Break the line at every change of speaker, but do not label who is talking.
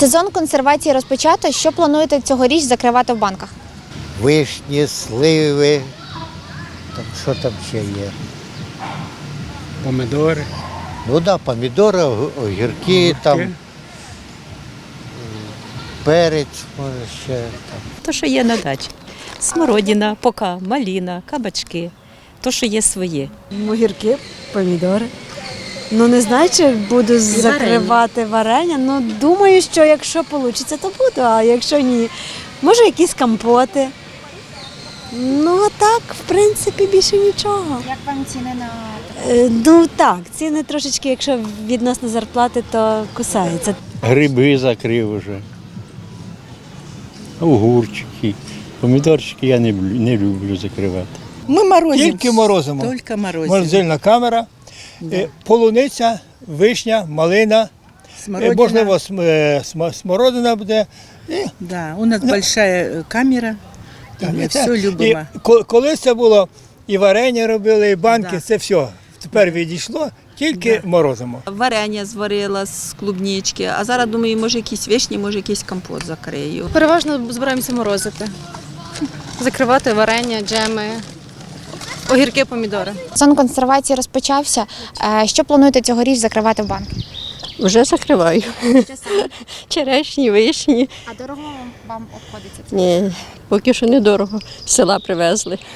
Сезон консервації розпочато. Що плануєте цьогоріч закривати в банках?
вишні, сливи. Там, що там ще є?
помидори.
Ну так, да, помідори, ог- огірки, там, перець, може ще там.
То, що є на дачі. Смородина, пока, маліна, кабачки. То, що є своє.
Огірки, помідори. Ну не знаю, чи буду закривати варення. Ну думаю, що якщо вийде, то буду, а якщо ні, може якісь компоти. Ну а так, в принципі, більше нічого.
Як вам ціни на
Е, Ну так, ціни трошечки, якщо відносно зарплати, то кусаються.
Гриби закрив уже. Огурчики. Помідорчики я не, люблю- не люблю закривати.
Ми морозимо.
Тільки морозимо.
Тільки морозимо.
Морозильна камера, е, полуниця, вишня, малина, е,
Смородина.
можливо, е, см- смородина буде. І,
Да, у нас большая э, камера. І
так,
ми
і це-
все любимо.
І ко- колись це було і варення робили, і банки,
Да.
це все. Тепер відійшло, тільки морозимо.
Варення зварила з клубнички, а зараз думаю, може якісь вишні, може якийсь компот закрию.
Переважно збираємося морозити. Закривати варення, джеми, огірки, помідори.
сезон консервації розпочався. Е, Що плануєте цьогоріч закривати в банк?
Вже закриваю. Черешні, вишні.
А дорого вам обходиться?
Ні, поки що недорого. З села привезли.